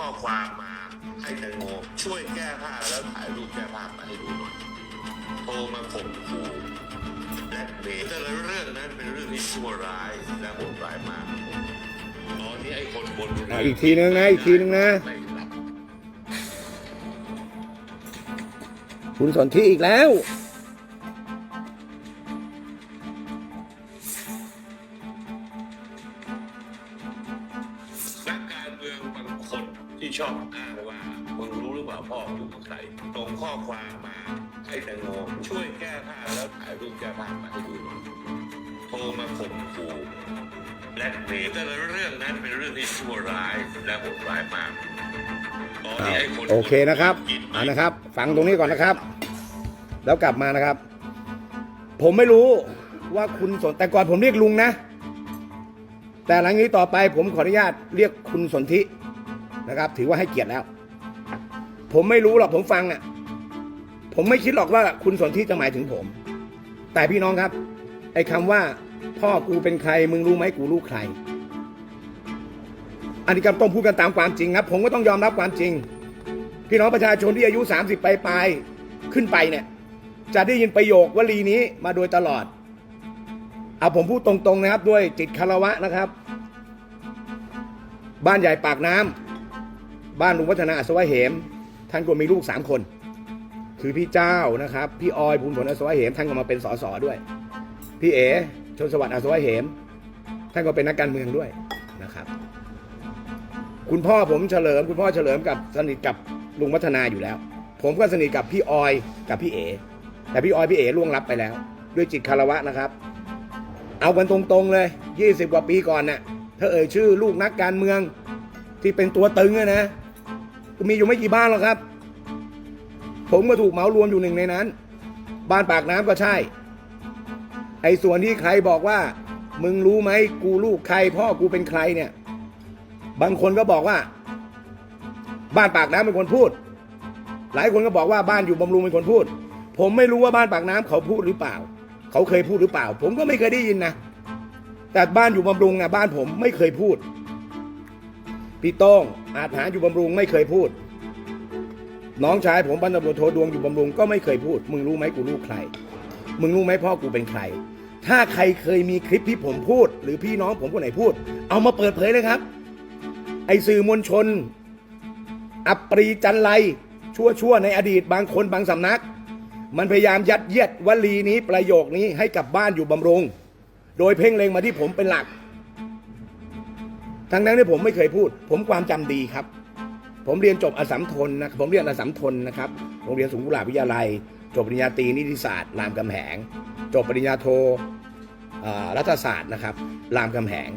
ข้อความมาให้แตงโมช่วยแก้ผ้าแล้วถ่ายรูปแก้ผ้ามาให้ดูหน่อยโทรมาข่มขู่และเบรแต่ละเรื่องนั้นเป็นเรื่องที่ชั่วร้ายและโหดร้ายมากตอนนี้ไอ้คนบนเรืออะอีกทีนึงนะอีกทีนึงนะ ไม่หลับคุณสนที่อีกแล้ว เคนะครับกินเอานะครับ ฟังตรงนี้ก่อนนะครับ แล้วกลับมานะครับ ผมไม่รู้ว่าคุณสนแต่ก่อนผมเรียกลุงนะ แต่หลังนี้ต่อไปผมขออนุญาตเรียกคุณสนธินะครับ ถือว่าให้เกียรติแล้ว ผมไม่รู้หรอกผมฟังอะ ผมไม่คิดหรอกว่าคุณสนธิจะหมายถึงผม แต่พี่น้องครับ ไอ้คำว่าพ่อกูเป็นใคร มึงรู้ไหมกูลูกใคร อันนี้ก็ต้องพูดกันตามความจริงครับ ผมก็ต้องยอมรับความจริง พี่น้องประชาชนที่อายุ 30 ไปปลายขึ้นไปเนี่ย จะได้ยินประโยควลีนี้มาโดยตลอดเอาผมพูดตรงๆนะครับ ด้วยจิตคารวะนะครับ บ้านใหญ่ปากน้ำบ้านลุงวัฒนาอัศวะเหม ท่านก็มีลูกสามคน คือพี่เจ้านะครับ พี่ออยภูมิผลอัศวะเหม ท่านก็มาเป็นสสด้วย พี่เอ๋ชนสวัสดิ์อัศวะเหม ท่านก็เป็นนักการเมืองด้วยนะครับ คุณพ่อผมเฉลิม คุณพ่อเฉลิมกับสนิทกับ ลุงวัฒนาอยู่แล้ว ผมก็สนิทกับพี่ออยกับพี่เอ๋แต่พี่ออยพี่เอ๋ล่วงลับไปแล้ว ด้วยจิตคารวะนะครับ เอากันตรงๆเลย 20 กว่าปีก่อนน่ะถ้าเอ่ยชื่อลูกนักการเมือง ที่เป็นตัวตึงนะมีอยู่ไม่กี่บ้านหรอกครับ ผมก็ถูกเหมารวมอยู่หนึ่งในนั้น บ้านปากน้ำก็ใช่ ไอ้ส่วนที่ใครบอกว่า มึงรู้ไหมกูลูกใครพ่อกูเป็นใครเนี่ย บางคนก็บอกว่า บ้านปากน้ำเป็นคนพูด หลายคนก็บอกว่าบ้านอยู่บำรุงเป็นคนพูด ผมไม่รู้ว่าบ้านปากน้ำเขาพูดหรือเปล่า เขาเคยพูดหรือเปล่า ผมก็ไม่เคยได้ยินนะแต่บ้านอยู่บำรุงอะบ้านผมไม่เคยพูดพี่โต้งอาจหาอยู่บำรุงไม่เคยพูด น้องชายผมพันตำรวจโทดวงอยู่บำรุงก็ไม่เคยพูด มึงรู้ไหมกูลูกใคร มึงรู้ไหมพ่อกูเป็นใคร ถ้าใครเคยมีคลิปที่ผมพูด หรือพี่น้องผมคนไหนพูด เอามาเปิดเผยเลยครับ ไอสื่อมวลชน อัปรีจันไรชั่วชั่วในอดีตบางคนบางสำนัก มันพยายามยัดเยียดวลีนี้ประโยคนี้ให้กับบ้านอยู่บำรุง โดยเพ่งเล็งมาที่ผมเป็นหลัก ทั้งนั้นที่ผมไม่เคยพูด ผมความจำดีครับ ผมเรียนจบอสัมทนนะผมเรียนอสัมทนนะครับโรงเรียนสูงกุหลาบวิทยาลัย จบปริญญาตรีนิติศาสตร์รามคำแหง จบปริญญาโทอ่อรัฐศาสตร์นะครับรามคำแหง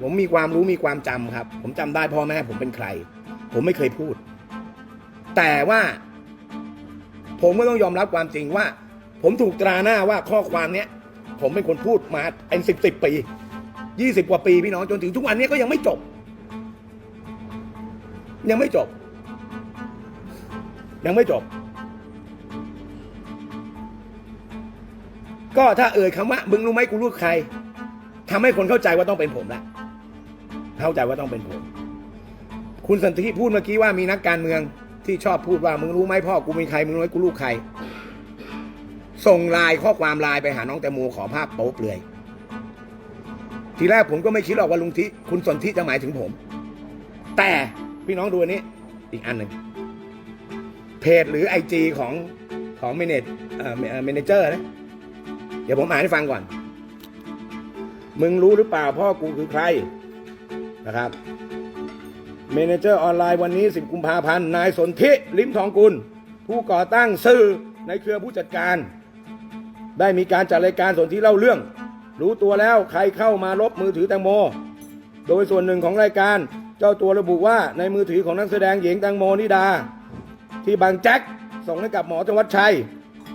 ผมมีความรู้มีความจำครับ ผมจำได้พ่อแม่ผมเป็นใคร ผมไม่เคยพูด แต่ว่า ผมก็ต้องยอมรับความจริงว่า ผมถูกตราหน้าว่าข้อความเนี้ย ผมเป็นคนพูดมาเป็นสิบสิบปียี่สิบกว่าปีพี่น้องจนถึงทุกวันนี้ก็ยังไม่จบ ยังไม่จบ ยังไม่จบ ก็ถ้าเอ่ยคำว่ามึงรู้ไหมกูรู้ใครทำให้คนเข้าใจว่าต้องเป็นผมละเข้าใจว่าต้องเป็นผม คุณสันติพูดเมื่อกี้ว่ามีนักการเมืองที่ชอบพูดว่ามึงรู้ไหมพ่อกูเป็นใครมึงรู้ไหมกูลูกใคร ส่งไลน์ข้อความไลน์ไปหาน้องแตงโมขอภาพโป๊เปลือย ทีแรกผมก็ไม่คิดหรอกว่าลุงทิคุณสนทิจะหมายถึงผม แต่พี่น้องดูอันนี้ อีกอันหนึ่งเพจหรือไอจีของของเมเนจเอ่อเมเนเจอร์นะเดี๋ยวผมอ่านให้ฟังก่อน มึงรู้หรือเปล่าพ่อกูคือใครนะครับ เมนเจอร์ออนไลน์วันนี้ 10 กุมภาพันธ์นายสนธิลิมทองกุล ผู้ก่อตั้งสื่อในเครือผู้จัดการ ได้มีการจัดรายการสนธิเล่าเรื่อง รู้ตัวแล้วใครเข้ามาลบมือถือแตงโม โดยส่วนหนึ่งของรายการ เจ้าตัวระบุว่าในมือถือของนักแสดงหญิงแตงโมนิดา ที่บางแจ็คส่งให้กับหมอจังหวัดชัย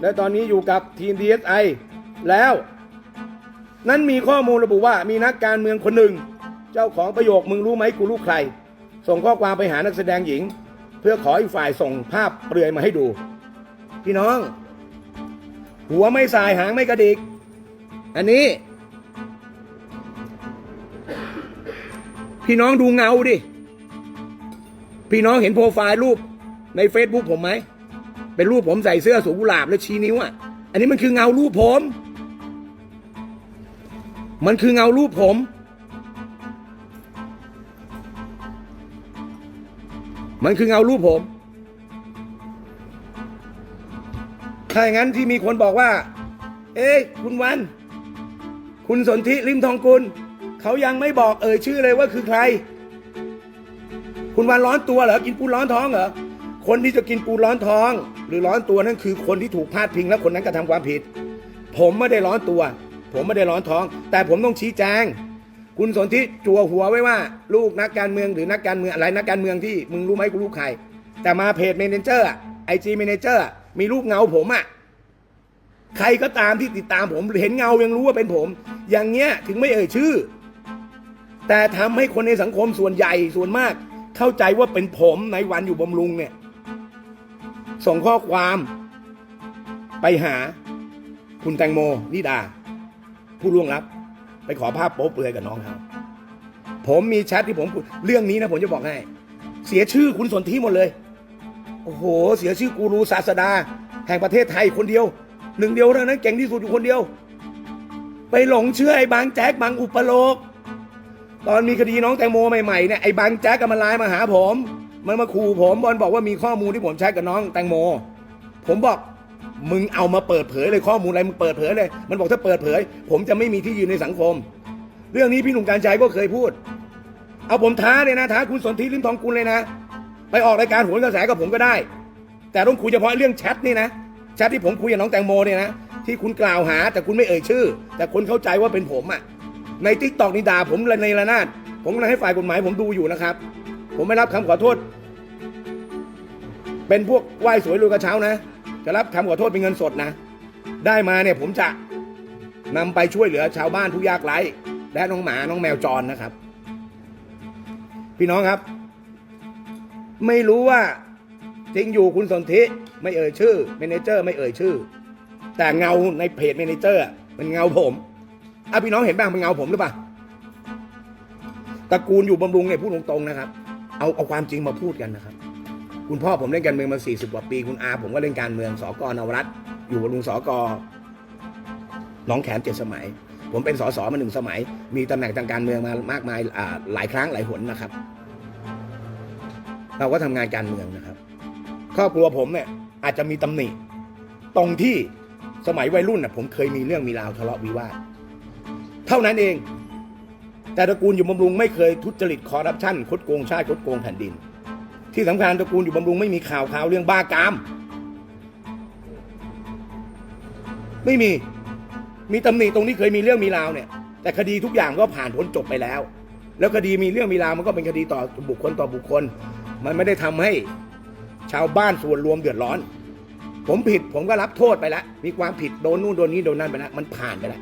และตอนนี้อยู่กับทีม DSI แล้วนั้นมีข้อมูลระบุว่ามีนักการเมืองคนหนึ่ง เจ้าของประโยคมึงรู้ไหมกูรู้ใคร ส่งข้อความไปหานักแสดงหญิง เพื่อขออีกฝ่ายส่งภาพเปลือยมาให้ดู พี่น้อง หัวไม่สายหางไม่กระดิก อันนี้ พี่น้องดูเงาดิ พี่น้องเห็นโปรไฟล์รูปใน Facebook ผมไหม เป็นรูปผมใส่เสื้อสูงกุหลาบแล้วชี้นิ้วอะ อันนี้มันคือเงารูปผม มันคือเงารูปผม มันคือเงารูปผม ถ้าอย่างนั้นที่มีคนบอกว่า เอ๊ะคุณวัน คุณสนธิริมทองกุล เขายังไม่บอกเอ่ยชื่อเลยว่าคือใคร คุณวันร้อนตัวเหรอ กินปูร้อนท้องเหรอ คนที่จะกินปูร้อนท้อง หรือร้อนตัวนั่นคือคนที่ถูกพาดพิงและคนนั้นกระทำความผิด ผมไม่ได้ร้อนตัว ผมไม่ได้ร้อนท้อง แต่ผมต้องชี้แจง คุณสนธิจั่วหัวไว้ว่า ลูกนักการเมืองหรือนักการเมืองอะไรนักการเมืองที่มึงรู้ไหมกูรู้ใคร แต่มาเพจเมนเจอร์ไอจีเมนเจอร์มีรูปเงาผมอะใครก็ตามที่ติดตามผมเห็นเงายังรู้ว่าเป็นผม อย่างเงี้ยถึงไม่เอ่ยชื่อ แต่ทำให้คนในสังคมส่วนใหญ่ส่วนมาก เข้าใจว่าเป็นผมในวันอยู่บำรุงเนี่ย ส่งข้อความ ไปหาคุณแตงโมนิดา ผู้ล่วงลับ ไปขอภาพโป๊เปลือยกับน้องเขาผมมีแชทที่ผมพูดเรื่องนี้นะผมจะบอกให้ เสียชื่อคุณสนธิหมดเลย โอ้โห เสียชื่อกูรูศาสดา แห่งประเทศไทยคนเดียว หนึ่งเดียวเท่านั้นเก่งที่สุดอยู่คนเดียว ไปหลงเชื่อไอ้บางแจ๊กบางอุปโลก ตอนมีคดีน้องแตงโมใหม่ๆเนี่ยไอ้บางแจ๊กก็มาไลน์มาหาผม มันมาขู่ผมบอลบอกว่ามีข้อมูลที่ผมแชทกับน้องแตงโม ผมบอก มึงเอามาเปิดเผยเลยข้อมูลอะไรมึงเปิดเผยเลย มันบอกถ้าเปิดเผย ผมจะไม่มีที่ยืนในสังคม เรื่องนี้พี่หนุ่มการชัยก็เคยพูด เอาผมท้าเลยนะท้าคุณสนธิริมทองกุลเลยนะ ไปออกรายการโหนกระแสกับผมก็ได้ แต่ต้องคุยเฉพาะเรื่องแชทนี่นะแชทที่ผมคุยกับน้องแตงโมเนี่ยนะที่คุณกล่าวหาแต่คุณไม่เอ่ยชื่อ แต่คนเข้าใจว่าเป็นผมอะในทิกตอกนี่ด่าผมในระนาดผมกำลังให้ฝ่ายกฎหมายผมดูอยู่นะครับ ผมไม่รับคำขอโทษ เป็นพวกไหว้สวยรวยกระเช้านะ จะรับคำขอโทษเป็นเงินสดนะ ได้มาเนี่ยผมจะนำไปช่วยเหลือชาวบ้านผู้ยากไร้และน้องหมาน้องแมวจรนะครับ พี่น้องครับ ไม่รู้ว่าจริงอยู่คุณสนธิไม่เอ่ยชื่อเมนเจอร์ ไม่เอ่ยชื่อ แต่เงาในเพจเมนเจอร์อะเป็นเงาผมอะพี่น้องเห็นบ้างเป็นเงาผมหรือเปล่าตระกูลอยู่บำรุงเนี่ยพูดตรงๆนะครับ เอาเอาความจริงมาพูดกันนะครับ คุณพ่อผมเล่นการเมืองมา 40 กว่าปี คุณอาผมก็เล่นการเมืองสกนวรัตน์อยู่บำรุงสกหน้องแขมเจ็ดสมัย ผมเป็นสสมาหนึ่งสมัย มีตำแหน่งทางการเมืองมามากมายหลายครั้งหลายหนนะครับ เราก็ทำงานการเมืองนะครับ ครอบครัวผมเนี่ยอาจจะมีตำหนิ ตรงที่สมัยวัยรุ่นน่ะผมเคยมีเรื่องมีราวทะเลาะวิวาทเท่านั้นเอง แต่ตระกูลอยู่บำรุงไม่เคยทุจริตคอร์รัปชันคดโกงชาติคดโกงแผ่นดิน ที่สำคัญตระกูลอยู่บำรุงไม่มีข่าวข่าวเรื่องบ้ากาม ไม่มี มีตำหนิตรงที่เคยมีเรื่องมีราวเนี่ย แต่คดีทุกอย่างก็ผ่านพ้นจบไปแล้ว แล้วคดีมีเรื่องมีราวมันก็เป็นคดีต่อบุคคลต่อบุคคล มันไม่ได้ทำให้ชาวบ้านส่วนรวมเดือดร้อน ผมผิดผมก็รับโทษไปแล้ว มีความผิดโดนนู่นโดนนี้โดนนั่นไปแล้วมันผ่านไปแล้ว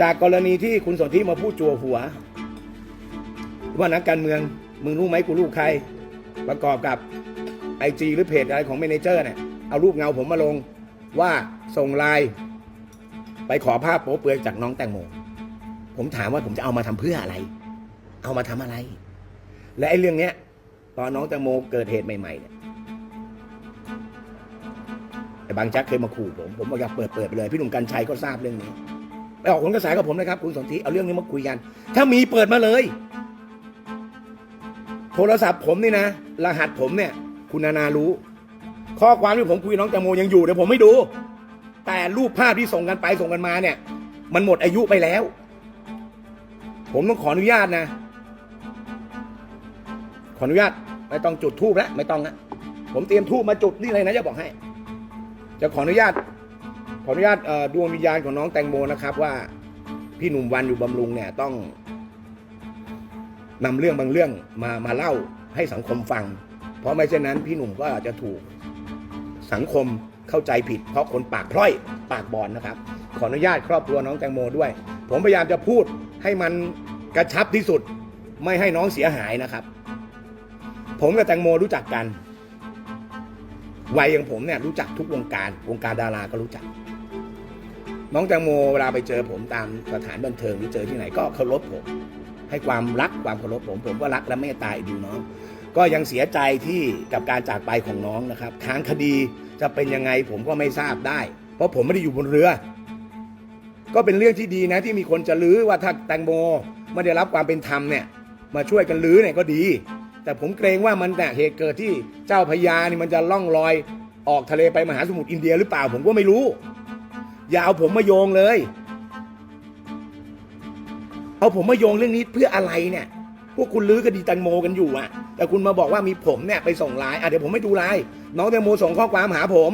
จากกรณีที่คุณสนธิมาพูดจัวหัวว่านักการเมือง มึงรู้ไหมกูลูกใคร ประกอบกับไอจีหรือเพจอะไรของเมนเจอร์เนี่ยเอารูปเงาผมมาลงว่าส่งไลน์ไปขอภาพโป๊เปลือยจากน้องแตงโมผมถามว่าผมจะเอามาทำเพื่ออะไร เอามาทำอะไร และไอ้เรื่องเนี้ย ตอนน้องแตงโมเกิดเหตุใหม่ๆเนี่ยไอ้บางแจ็คเคยมาขู่ผมผมบอกอยากเปิดเปิดไปเลย พี่หนุ่มกัญชัยก็ทราบเรื่องนี้ไปออกผลกระแสกับผมนะครับ คุณสนธิเอาเรื่องนี้มาคุยกัน ถ้ามีเปิดมาเลย โทรศัพท์ผมนี่นะ รหัสผมเนี่ย คุณนานารู้ ข้อความที่ผมคุยน้องแตงโมยังอยู่เดี๋ยวผมไม่ดู แต่รูปภาพที่ส่งกันไปส่งกันมาเนี่ย มันหมดอายุไปแล้ว ผมต้องขออนุญาตนะ ขออนุญาตไม่ต้องจุดทูบแล้วไม่ต้องนะผมเตรียมทูบมาจุดนี่เลยนะจะบอกให้ จะขออนุญาต ขออนุญาตดวงวิญญาณของน้องแตงโมนะครับว่า พี่หนุ่มวันอยู่บำรุงเนี่ยต้อง นำเรื่องบางเรื่องมามาเล่าให้สังคมฟัง เพราะไม่เช่นนั้นพี่หนุ่มก็อาจจะถูกสังคมเข้าใจผิด เพราะคนปากพร่อยปากบอลนะครับ ขออนุญาตครอบครัวน้องแตงโมด้วย ผมพยายามจะพูดให้มันกระชับที่สุด ไม่ให้น้องเสียหายนะครับ ผมกับแตงโมรู้จักกัน วัยอย่างผมเนี่ยรู้จักทุกวงการวงการดาราก็รู้จัก น้องแตงโมเวลาไปเจอผมตามสถานบันเทิงหรือเจอที่ไหนก็เคารพผม ให้ความรักความเคารพผม ผมก็รักและเมตตาอีดูน้อง ก็ยังเสียใจที่กับการจากไปของน้องนะครับทางคดีจะเป็นยังไงผมก็ไม่ทราบได้ เพราะผมไม่ได้อยู่บนเรือ ก็เป็นเรื่องที่ดีนะที่มีคนจะลื้อว่าถ้าแตงโมไม่ได้รับความเป็นธรรมเนี่ยมาช่วยกันลื้อเนี่ยก็ดี แต่ผมเกรงว่ามันเนี่เหตุเกิดที่เจ้าพระยานี่มันจะล่องลอยออกทะเลไปมหาสมุทรอินเดียหรือเปล่าผมก็ไม่รู้ อย่าเอาผมมาโยงเลย เอาผมมาโยงเรื่องนี้เพื่ออะไรเนี่ย พวกคุณลื้อคดีแตงโมกันอยู่อะแต่คุณมาบอกว่ามีผมเนี่ยไปส่งไลน์อะเดี๋ยวผมไม่ดูไลน์น้องแตงโมส่งข้อความหาผม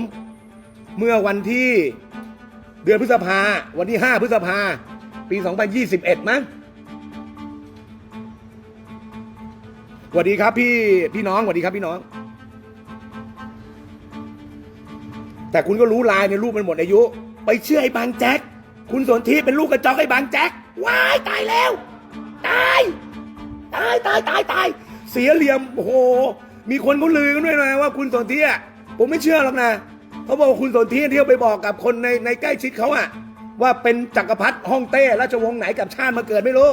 เมื่อวันที่เดือนพฤษภา วันที่ 5 พฤษภา ปี 2021 มั้งสวัสดีครับพี่พี่น้องสวัสดีครับพี่น้อง แต่คุณก็รู้ไลน์ในยรูปมันหมดอายุ ไปเชื่อไอ้บางแจ็ค คุณสนธิเป็นลูกกระจอกไอ้บางแจ็คว้ายตายแล้ว ตาย ตายตายตายตายเสียเหลี่ยมโอ้โห มีคนเขาลือกันด้วยนะว่าคุณสนธิอะผมไม่เชื่อหรอกนะเขาบอกว่าคุณสนธิเที่ยวไปบอกกับคนในในใกล้ชิดเขาอะ ว่าเป็นจักรพรรดิฮ่องเต้ราชวงศ์ไหนกับชาติมาเกิดไม่รู้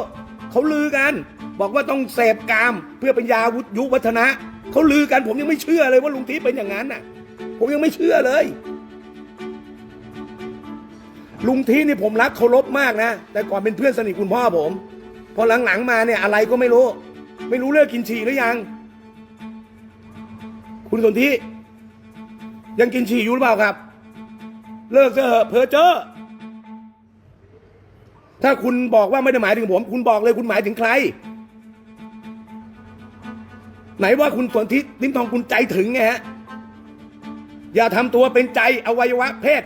เขาลือกัน บอกว่าต้องเสพกามเพื่อเป็นยาวุยุวัฒนะเขาลือกันผมยังไม่เชื่อเลยว่าลุงทิพย์เป็นอย่างนั้นน่ะ ผมยังไม่เชื่อเลย ลุงทีนี่ผมรักเคารพมากนะ แต่ก่อนเป็นเพื่อนสนิทคุณพ่อผม พอหลังๆมาเนี่ยอะไรก็ไม่รู้ ไม่รู้เลิกกินฉี่หรือยัง คุณสนธิยังกินฉี่อยู่หรือเปล่าครับ เลิกเถอะเพอเจอถ้าคุณบอกว่าไม่ได้หมายถึงผม คุณบอกเลยคุณหมายถึงใคร ไหนว่าคุณสนธินิ้มทองคุณใจถึงไงฮะอย่าทำตัวเป็นใจอวัยวะเพศ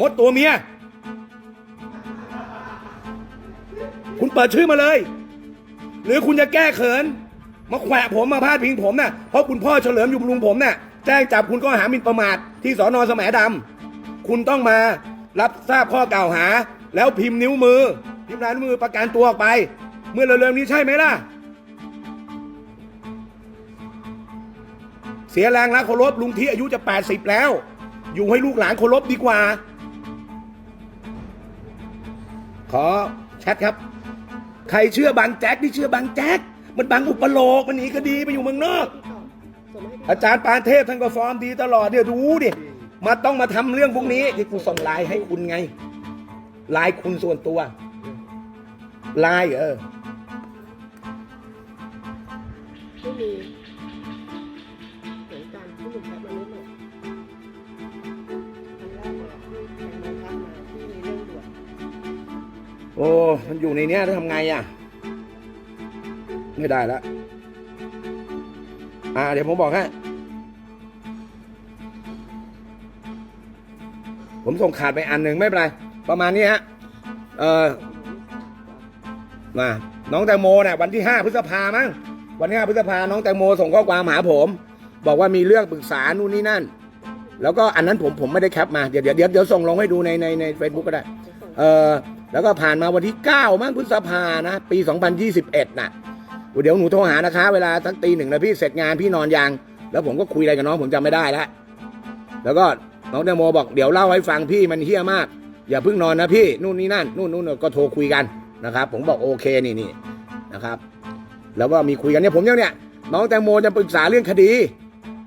มดตัวเมีย คุณเปิดชื่อมาเลย หรือคุณจะแก้เขิน มาแขวะผมมาพาดพิงผมน่ะเพราะคุณพ่อเฉลิมอยู่บำรุงผมน่ะแจ้งจับคุณก็หาหมิ่นประมาทที่สอนอแสมดำคุณต้องมารับทราบข้อกล่าวหา แล้วพิมพ์นิ้วมือ พิมพ์ลายนิ้วมือประกันตัวออกไป เมื่อเร็วๆนี้ใช่ไหมล่ะ เสียแรงรักเคารพลุงที่อายุจะ 80 แล้ว อยู่ให้ลูกหลานเคารพดีกว่า ขอแชทครับ ใครเชื่อบางแจ็คที่เชื่อบางแจ็คมันบางอุปโลกมันหนีคดีไปอยู่เมืองนอก อาจารย์ปานเทพท่านก็ฟอร์มดีตลอดเนี่ยดูดิมาต้องมาทำเรื่องพวกนี้ที่กูส่งไลน์ให้คุณไงไลน์คุณส่วนตัวไลน์เออไม่มี โอ้ มันอยู่ในเนี้ยจะทำไงอะ ไม่ได้ละ อ่า เดี๋ยวผมบอกให้ ผมส่งขาดไปอันหนึ่งไม่เป็นไร ประมาณนี้ฮะ เออมาน้องแตงโมเนี่ยวันที่ห้าพฤษภามั้ง วันที่ห้าพฤษภาน้องแตงโมส่งข้อความหาผม บอกว่ามีเรื่องปรึกษานู่นนี่นั่น แล้วก็อันนั้นผมผมไม่ได้แคปมา เดี๋ยวเดี๋ยวเดี๋ยวเดี๋ยวส่งลงให้ดูในในในเฟซบุ๊กก็ได้ เออ แล้วก็ผ่านมาวันที่ 9 มั้งพฤษภานะ ปี 2021น่ะเดี๋ยวหนูโทรหานะคะ เวลาสักตีหนึ่งนะพี่เสร็จงานพี่นอนยัง แล้วผมก็คุยอะไรกับน้องผมจำไม่ได้แล้วแล้วก็น้องแตงโมบอกเดี๋ยวเล่าให้ฟังพี่มันเฮี้ยมาก อย่าเพิ่งนอนนะพี่นู่นนี่นั่นนู่นนู่นก็โทรคุยกันนะครับ ผมบอกโอเคนี่นี่นะครับ แล้วก็มีคุยกันเนี่ยผมยังเนี่ยน้องแตงโมจะปรึกษาเรื่องคดี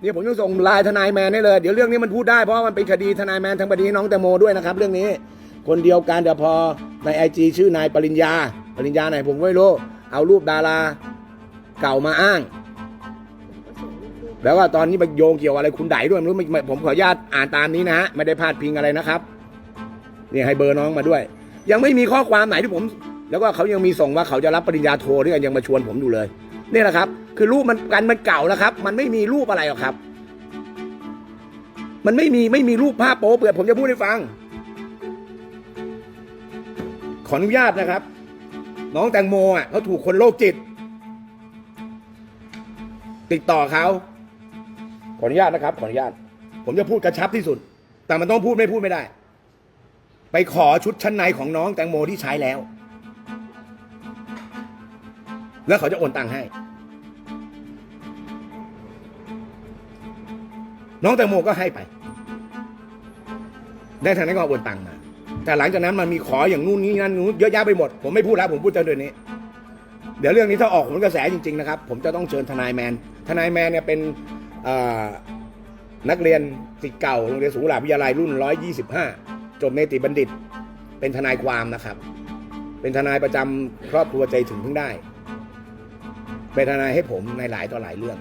เนี่ยผมยังส่งไลน์ทนายแมนให้เลย เดี๋ยวเรื่องนี้มันพูดได้เพราะว่ามันเป็นคดีทนายแมนทางคดีน้องแตงโมด้วยนะครับ เรื่องนี้ คนเดียวกันแต่พอในไอจีชื่อนายปริญญา ปริญญาไหนผมไม่รู้ เอารูปดาราเก่ามาอ้าง แล้วว่าตอนนี้ไปโยงเกี่ยวอะไรคุณไดด้วยไม่รู้ไม่ไม่ผมขออนุญาตอ่านตามนี้นะฮะไม่ได้พาดพิงอะไรนะครับนี่ให้เบอร์น้องมาด้วย ยังไม่มีข้อความไหนที่ผม แล้วก็เขายังมีส่งว่าเขาจะรับปริญญาโทด้วยกันยังมาชวนผมอยู่เลยนี่แหละครับ คือรูปมันกันมันเก่าแล้วครับ มันไม่มีรูปอะไรหรอกครับ มันไม่มีไม่มีรูปภาพโป๊เปื่อยผมจะพูดให้ฟัง ขออนุญาตนะครับ น้องแตงโมอะเขาถูกคนโรคจิต ติดต่อเขาขออนุญาตนะครับ ขออนุญาต ผมจะพูดกระชับที่สุด แต่มันต้องพูดไม่พูดไม่ได้ ไปขอชุดชั้นในของน้องแตงโมที่ใช้แล้ว แล้วเขาจะโอนตังค์ให้ น้องแตงโมก็ให้ไป ได้ทางนั้นก็โอนตังค์มา แต่หลังจากนั้นมันมีขออย่างนู่นนี่นั่นนู้นเยอะแยะไปหมด ผมไม่พูดแล้วผมพูดแต่เดือนนี้ เดี๋ยวเรื่องนี้ถ้าออกผลกระแสจริงๆนะครับ ผมจะต้องเชิญทนายแมน ทนายแมนเนี่ยเป็นนักเรียนศิษย์เก่าโรงเรียนสูงหลาวิทยาลัยรุ่น 125 จบเนติบัณฑิต เป็นทนายความนะครับ เป็นทนายประจำครอบครัวใจถึงเพิ่งได้ เป็นทนายให้ผมในหลายต่อหลายเรื่อง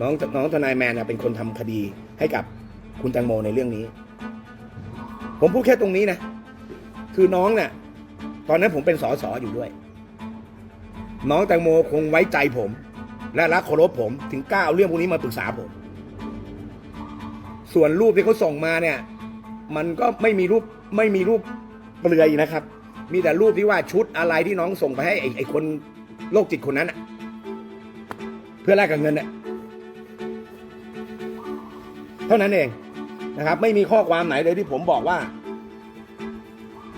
น้องน้องทนายแมนน่ะเป็นคนทำคดีให้กับคุณแตงโมในเรื่องนี้ ผมพูดแค่ตรงนี้นะ คือน้องเนี่ยตอนนั้นผมเป็นสอสออยู่ด้วย น้องแตงโมคงไว้ใจผม และรักเคารพผมถึงกล้าเอาเรื่องพวกนี้มาปรึกษาผม ส่วนรูปที่เขาส่งมาเนี่ย มันก็ไม่มีรูปไม่มีรูปเปลือยนะครับ มีแต่รูปที่ว่าชุดอะไรที่น้องส่งไปให้ไอ้ไอ้คนโรคจิตคนนั้นอะเพื่อแลกกับเงินเน่ยเท่านั้นเอง นะครับ ไม่มีข้อความไหนเลยที่ผมบอกว่า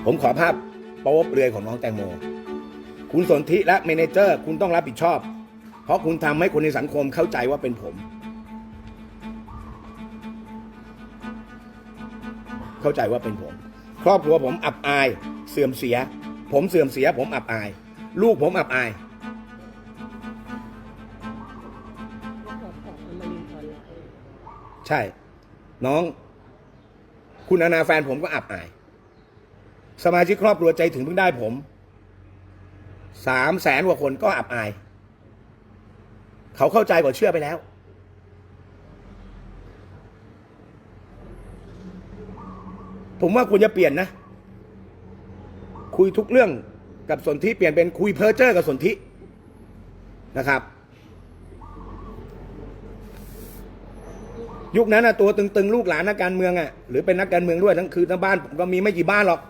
ผมขอภาพโป๊เปลือยของน้องแตงโม คุณสนธิและเมนเจอร์ คุณต้องรับผิดชอบ เพราะคุณทำให้คนในสังคมเข้าใจว่าเป็นผม เข้าใจว่าเป็นผม ครอบครัวผมอับอาย เสื่อมเสีย ผมเสื่อมเสีย ผมอับอาย ลูกผมอับอายใช่ น้อง คุณอนาแฟนผมก็อับอาย สมาชิกครอบครัวใจถึงเพิ่งได้ผมสามแสนกว่าคนก็อับอาย เขาเข้าใจกว่าเชื่อไปแล้ว ผมว่าควรจะเปลี่ยนนะ คุยทุกเรื่องกับสนธิเปลี่ยนเป็นคุยเพอเจอร์กับสนธินะครับ ยุคนั้นนะตัวตึงๆ ลูกหลานนักการเมืองอะหรือเป็นนักการเมืองด้วยทั้งคือทั้งบ้านผมก็มีไม่กี่บ้านหรอก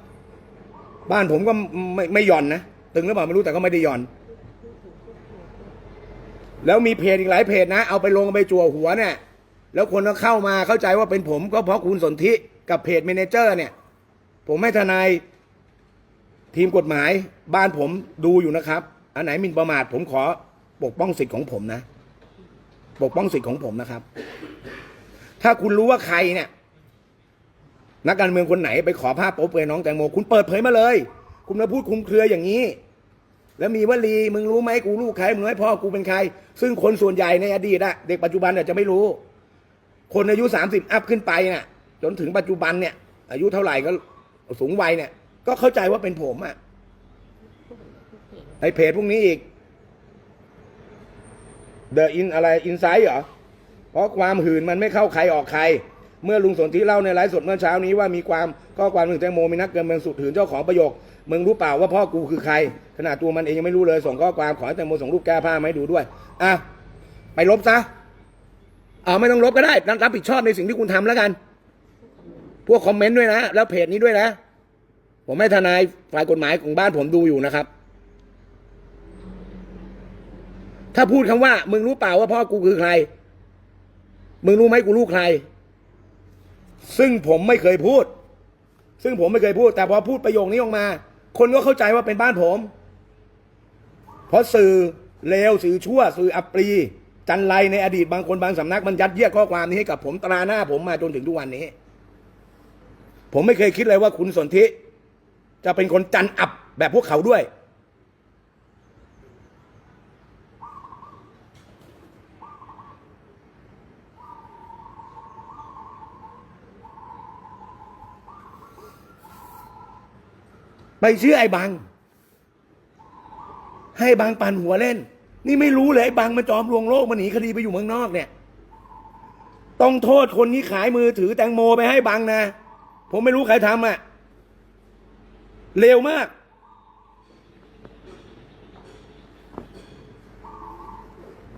บ้านผมก็ไม่ไม่หย่อนนะตึงหรือเปล่าไม่รู้แต่ก็ไม่ได้หย่อน แล้วมีเพจอีกหลายเพจนะ เอาไปลงไปจั่วหัวเนี่ย แล้วคนก็เข้ามาเข้าใจว่าเป็นผมก็เพราะคุณสนธิกับเพจเมนเจอร์ เนี่ย ผมให้ทนายทีมกฎหมายบ้านผมดูอยู่นะครับ อันไหนมินประมาทผมขอปกป้องสิทธิ์ของผมนะ ปกป้องสิทธิ์ของผมนะครับ ถ้าคุณรู้ว่าใครเนี่ย นักการเมืองคนไหนไปขอภาพโป๊เปลือยน้องแตงโม คุณเปิดเผยมาเลย คุณมาพูดคุมเครืออย่างนี้ แล้วมีวลี มึงรู้ไหมกูลูกใครมึงให้พ่อกูเป็นใคร ซึ่งคนส่วนใหญ่ในอดีตอะเด็กปัจจุบันเนี่ยจะไม่รู้ คนอายุสามสิบอัพขึ้นไปน่ะ จนถึงปัจจุบันเนี่ย อายุเท่าไหร่ก็สูงวัยเนี่ย ก็เข้าใจว่าเป็นผมอะไอเพจพวกนี้อีก The In อะไร Inside เหรอ เพราะความหื่นมันไม่เข้าใครออกใคร เมื่อลุงสนธิเล่าในไลฟ์สดเมื่อเช้านี้ว่ามีความข้อความถึงแตงโมมีนักเการเมืองสุดหื่นเจ้าของประโยคมึงรู้เปล่าว่าพ่อกูคือใคร ขนาดตัวมันเองยังไม่รู้เลยส่งข้อความขอให้แตงโมส่งรูปแก้ผ้ามาให้ดูด้วยอะไปลบซะอ่าไม่ต้องลบก็ได้รับผิดชอบในสิ่งที่คุณทำแล้วกัน พวกคอมเมนต์ด้วยนะ แล้วเพจนี้ด้วยนะ ผมให้ทนายฝ่ายกฎหมายของบ้านผมดูอยู่นะครับ ถ้าพูดคำว่า มึงรู้เปล่าว่าพ่อกูคือใคร มึงรู้ไหมกูลูกใคร ซึ่งผมไม่เคยพูด ซึ่งผมไม่เคยพูด แต่พอพูดประโยคนี้ออกมา คนก็เข้าใจว่าเป็นบ้านผม เพราะสื่อเลวสื่อชั่ว สื่ออัปรี จันไรในอดีตบางคนบางสำนักมันยัดเยียดข้อความนี้ให้กับผมตราหน้าผมมาจนถึงทุกวันนี้ ผมไม่เคยคิดเลยว่าคุณสนธิจะเป็นคนจันอับแบบพวกเขาด้วย ไปเชื่อไอ้บัง ให้บังปั่นหัวเล่น นี่ไม่รู้เลยไอ้บังมาจอมลวงโลกมาหนีคดีไปอยู่เมืองนอกเนี่ย ต้องโทษคนที่ขายมือถือแตงโมไปให้บังนะ ผมไม่รู้ใครทำอะ่ะเร็วมาก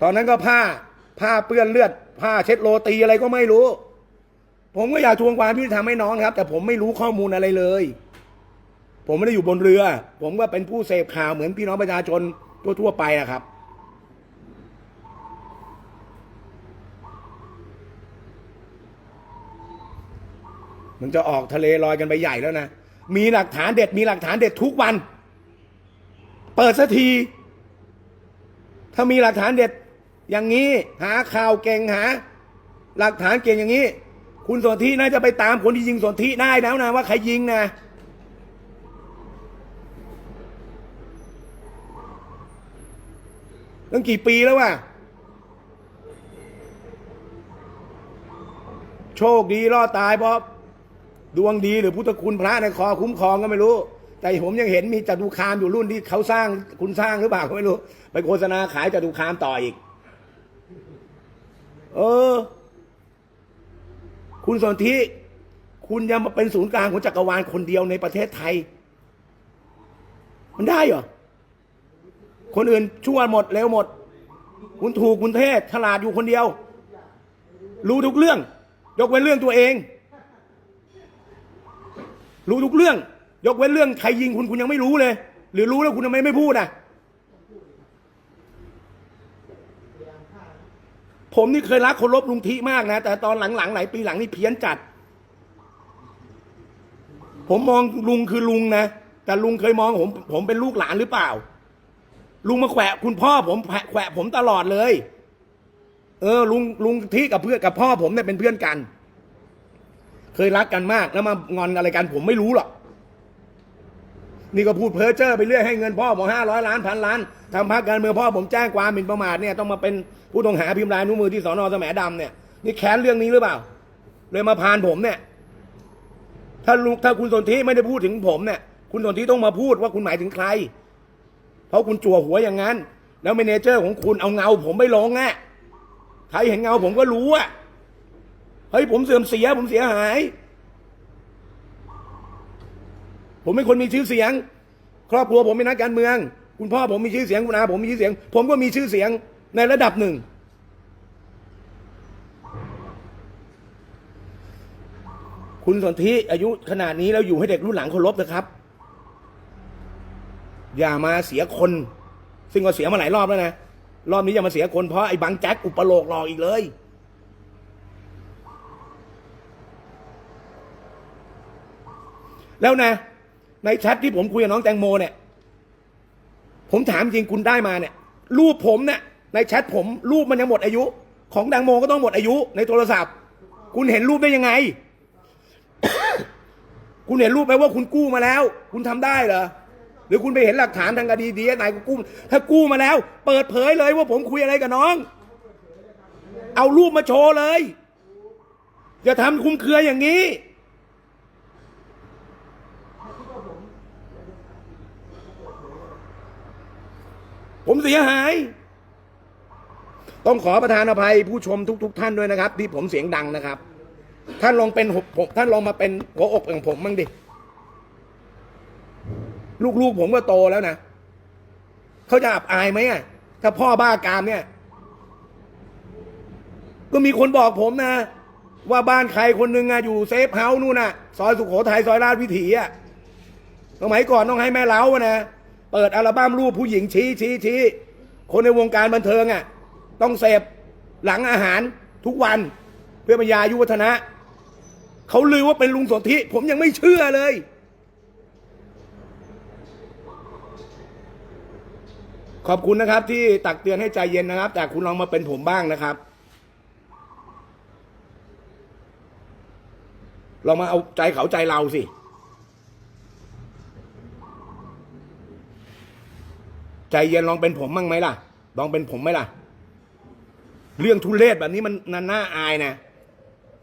ตอนนั้นก็ผ้า ผ้าเปื้อนเลือด ผ้าเช็ดโรตีอะไรก็ไม่รู้ ผมก็อยากทวงความยุติธรรมให้น้องครับ แต่ผมไม่รู้ข้อมูลอะไรเลย ผมไม่ได้อยู่บนเรือ ผมก็เป็นผู้เสพข่าวเหมือนพี่น้องประชาชนทั่วๆไปนะครับ มันจะออกทะเลลอยกันไปใหญ่แล้วนะ มีหลักฐานเด็ด มีหลักฐานเด็ดทุกวัน เปิดสักที ถ้ามีหลักฐานเด็ดอย่างนี้ หาข่าวเก่งหา หลักฐานเก่งอย่างนี้ คุณสนธิน่าจะไปตามคนที่ยิงสนธิได้แล้วนะว่าใครยิงนะ ตั้งกี่ปีแล้ววะโชคดีรอดตายเพราะดวงดีหรือพุทธคุณพระในคอคุ้มครองก็ไม่รู้ แต่ผมยังเห็นมีจตุคามอยู่รุ่นที่เขาสร้างคุณสร้างหรือเปล่าก็ไม่รู้ ไปโฆษณาขายจตุคามต่ออีก เออ คุณสนธิคุณยังมาเป็นศูนย์กลางของจักรวาลคนเดียวในประเทศไทย มันได้เหรอ คนอื่นชั่วหมดเร็วหมด คุณถูกคุณเทศฉลาดอยู่คนเดียว รู้ทุกเรื่อง ยกเว้นเรื่องตัวเอง รู้ทุกเรื่อง ยกเว้นเรื่องใครยิงคุณคุณยังไม่รู้เลย หรือรู้แล้วคุณทำไมไม่พูดอะผมนี่เคยรักเคารพลุงทิมากนะ แต่ตอนหลังๆหลายปีหลังนี่เพี้ยนจัด ผมมองลุงคือลุงนะ แต่ลุงเคยมองผม ผมเป็นลูกหลานหรือเปล่า ลุงมาแขวะคุณพ่อผมแขวะแขวะผมตลอดเลย เออ ลุงลุงที่กับเพื่อนกับพ่อผมเนี่ยเป็นเพื่อนกัน เคยรักกันมากแล้วมางอนอะไรกันผมไม่รู้หรอกนี่ก็พูดเพ้อเจ้อไปเรื่อยให้เงินพ่อผมห้าร้อยล้านพันล้านทำพักการเมืองพ่อผมแจ้งความหมิ่นประมาทเนี่ยต้องมาเป็นผู้ต้องหาพิมพ์ลายนิ้วมือที่สอนอสแหมดำเนี่ยนี่แค้นเรื่องนี้หรือเปล่า เลยมาพานผมเนี่ย ถ้าลุงถ้าคุณสนธิไม่ได้พูดถึงผมเนี่ย คุณสนธิต้องมาพูดว่าคุณหมายถึงใคร ราะคุณจั่วหัวอย่างนั้น แล้วเมนเจอร์ของคุณเอาเงาผมไม่ลงอะใครเห็นเงาผมก็รู้อะเฮ้ยผมเสื่อมเสีย ผมเสียหาย ผมเป็นคนมีชื่อเสียง ครอบครัวผมเป็นนักการเมือง คุณพ่อผมมีชื่อเสียงคุณอาผมมีชื่อเสียง ผมก็มีชื่อเสียงในระดับหนึ่งคุณสนธิอายุขนาดนี้แล้วอยู่ให้เด็กรุ่นหลังเคารพนะครับ อย่ามาเสียคน ซึ่งก็เสียมาหลายรอบแล้วนะ รอบนี้อย่ามาเสียคนเพราะไอ้บังแจ็คอุปโลกหลอกอีกเลย แล้วนะ ในแชทที่ผมคุยกับน้องแตงโมเนี่ย ผมถามจริงคุณได้มาเนี่ย รูปผมเนี่ยในแชทผมรูปมันยังหมดอายุ ของแตงโมก็ต้องหมดอายุในโทรศัพท์ คุณเห็นรูปได้ยังไง คุณเห็นรูปไหมว่าคุณกู้มาแล้ว คุณทำได้เหรอ หรือคุณไปเห็นหลักฐานทางคดีดีไหนกูกู้ถ้ากู้มาแล้ว เปิดเผยเลยว่าผมคุยอะไรกับน้อง เอารูปมาโชว์เลย อย่าทำคลุมเครืออย่างนี้ ผมเสียหาย ต้องขอประธานอภัยผู้ชมทุก ๆท่านด้วยนะครับ ที่ผมเสียงดังนะครับ ท่านลองเป็นหัวผมท่านลองมาเป็นหัวอกองผมบ้างดิ ลูกๆผมก็โตแล้วนะเขาจะอับอายไหมอะถ้าพ่อบ้ากามเนี่ย ก็มีคนบอกผมนะ ว่าบ้านใครคนหนึ่งอะอยู่เซฟเฮาส์นู่นน่ะ ซอยสุโขทัยซอยราชวิถีอะสมัยก่อนต้องให้แม่เล้าอะนะ เปิดอัลบั้มรูปผู้หญิงชี้ชี้ชี้คนในวงการบันเทิงอะต้องเสพหลังอาหารทุกวันเพื่อบรรยาอายุวัฒนะ เขาลือว่าเป็นลุงสนธิผมยังไม่เชื่อเลย ขอบคุณนะครับ ที่ตักเตือนให้ใจเย็นนะครับ แต่คุณลองมาเป็นผมบ้างนะครับ ลองมาเอาใจเขาใจเราสิ ใจเย็นลองเป็นผมบ้างไหมล่ะ ลองเป็นผมไหมล่ะ เรื่องทุเรศแบบนี้มันนน่าอายนะ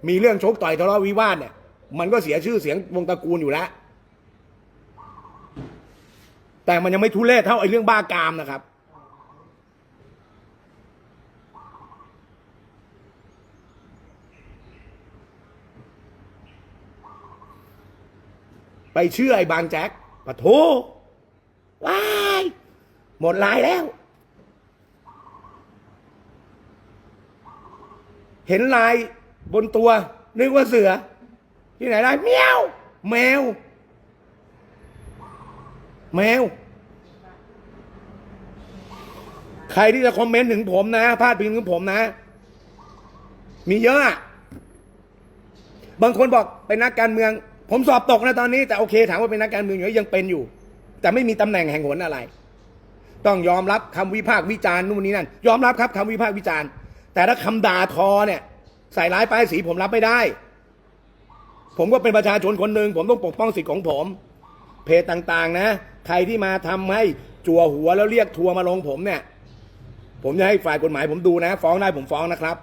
มีเรื่องชกต่อยทะเลาะวิวาทเนี่ย มันก็เสียชื่อเสียงวงตระกูลอยู่แล้วแต่มันยังไม่ทุเรศเท่าไอ้เรื่องบ้ากามนะครับ ไปเชื่อไอ้บางแจ็คปะโถว้ายหมดลายแล้ว เห็นลายบนตัว นึกว่าเสือ ที่ไหนได้เมียวแมว แมว ใครที่จะคอมเมนต์ถึงผมนะพาดพิงถึงผมนะ มีเยอะอะบางคนบอกเป็นนักการเมือง ผมสอบตกนะตอนนี้แต่โอเคถามว่าเป็นนักการเมืองอยู่ยังเป็นอยู่ แต่ไม่มีตำแหน่งแห่งหนอะไร ต้องยอมรับคำวิพากษ์วิจารณ์นู่นนี่นั่นยอมรับครับคำวิพากษ์วิจารณ์ แต่ถ้าคำด่าทอเนี่ยใส่ร้ายป้ายสีผมรับไม่ได้ ผมก็เป็นประชาชนคนหนึ่งผมต้องปกป้องสิทธิ์ของผม เพจต่างๆนะ ใครที่มาทำให้จั่วหัวแล้วเรียกทัวร์มาลงผมเนี่ย ผมจะให้ฝ่ายกฎหมายผมดูนะ ฟ้องได้ผมฟ้องนะครับ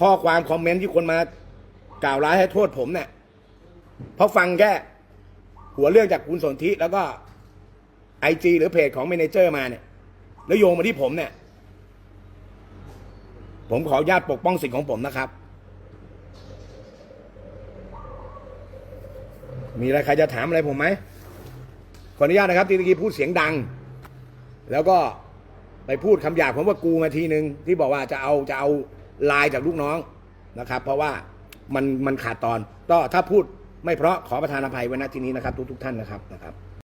ข้อความคอมเมนต์ที่คนมากล่าวร้ายให้โทษผมเนี่ย เพราะฟังแค่หัวเรื่องจากคุณสนธิแล้วก็ไอจีหรือเพจของเมเนเจอร์มาเนี่ย แล้วโยงมาที่ผมเนี่ย ผมขออนุญาตปกป้องสิทธิ์ของผมนะครับ มีอะไรใครจะถามอะไรผมไหมขออนุญาตนะครับที่ตะกี้พูดเสียงดัง แล้วก็ไปพูดคำหยาบผมว่ากูมาทีนึง ที่บอกว่าจะเอาจะเอาลายจากลูกน้องนะครับ เพราะว่ามันมันขาดตอนก็ถ้าพูด ไม่เพราะขอประธานอภัยไว้ณที่นี้นะครับทุกทุกท่านนะครับนะครับ